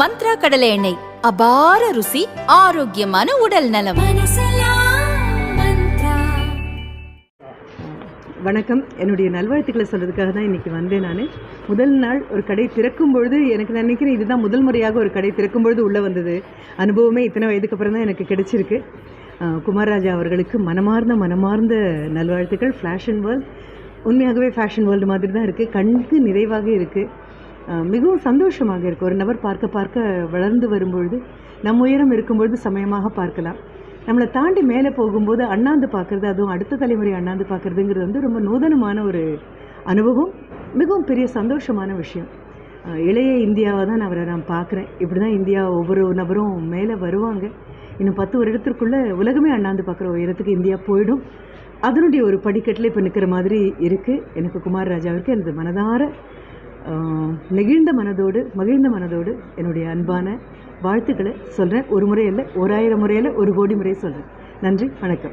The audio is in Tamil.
மந்த்ரா கடலை எண்ணெய். அபார ருசி ஆரோக்கியமான உடல் நலம். வணக்கம். என்னுடைய நல்வாழ்த்துக்களை சொல்கிறதுக்காக தான் இன்றைக்கி வந்தேன் நான். முதல் நாள் ஒரு கடை திறக்கும் பொழுது எனக்கு நான் நினைக்கிறேன் இதுதான் முதல் முறையாக ஒரு கடை திறக்கும் பொழுது உள்ளே வந்தது. அனுபவமே இத்தனை வயதுக்கு அப்புறம் தான் எனக்கு கிடைச்சிருக்கு. குமாரராஜா அவர்களுக்கு மனமார்ந்த மனமார்ந்த நல்வாழ்த்துக்கள். ஃபேஷன் வேர்ல்ட் உண்மையாகவே ஃபேஷன் வேர்ல்டு மாதிரி தான் இருக்குது கண்ணுக்கு நிறைவாக இருக்குது மிகவும் சந்தோஷமாக இருக்குது ஒரு நபர் பார்க்க பார்க்க வளர்ந்து வரும்பொழுது நம் உயரம் இருக்கும்பொழுது சமயமாக பார்க்கலாம். நம்மளை தாண்டி மேலே போகும்போது அண்ணாந்து பார்க்குறது அதுவும் அடுத்த தலைமுறை அண்ணாந்து பார்க்குறதுங்கிறது வந்து ரொம்ப நூதனமான ஒரு அனுபவம். மிகவும் பெரிய சந்தோஷமான விஷயம். இளைய இந்தியாவை தான் அவரை நான் பார்க்குறேன். இப்படி தான் இந்தியா ஒவ்வொரு நபரும் மேலே வருவாங்க. இன்னும் பத்து வருடத்திற்குள்ளே உலகமே அண்ணாந்து பார்க்குற உயரத்துக்கு இந்தியா போயிடும். அதனுடைய ஒரு படிக்கட்டில் இப்போ நிற்கிற மாதிரி இருக்குது எனக்கு குமார் ராஜாவிற்கு எனது மனதார நெகிழ்ந்த மனதோடு மகிழ்ந்த மனதோடு என்னுடைய அன்பான வாழ்த்துக்களை சொல்கிறேன் ஒரு முறை இல்லை ஓராயிரம் முறையில் ஒரு கோடி முறை சொல்கிறேன் நன்றி வணக்கம்.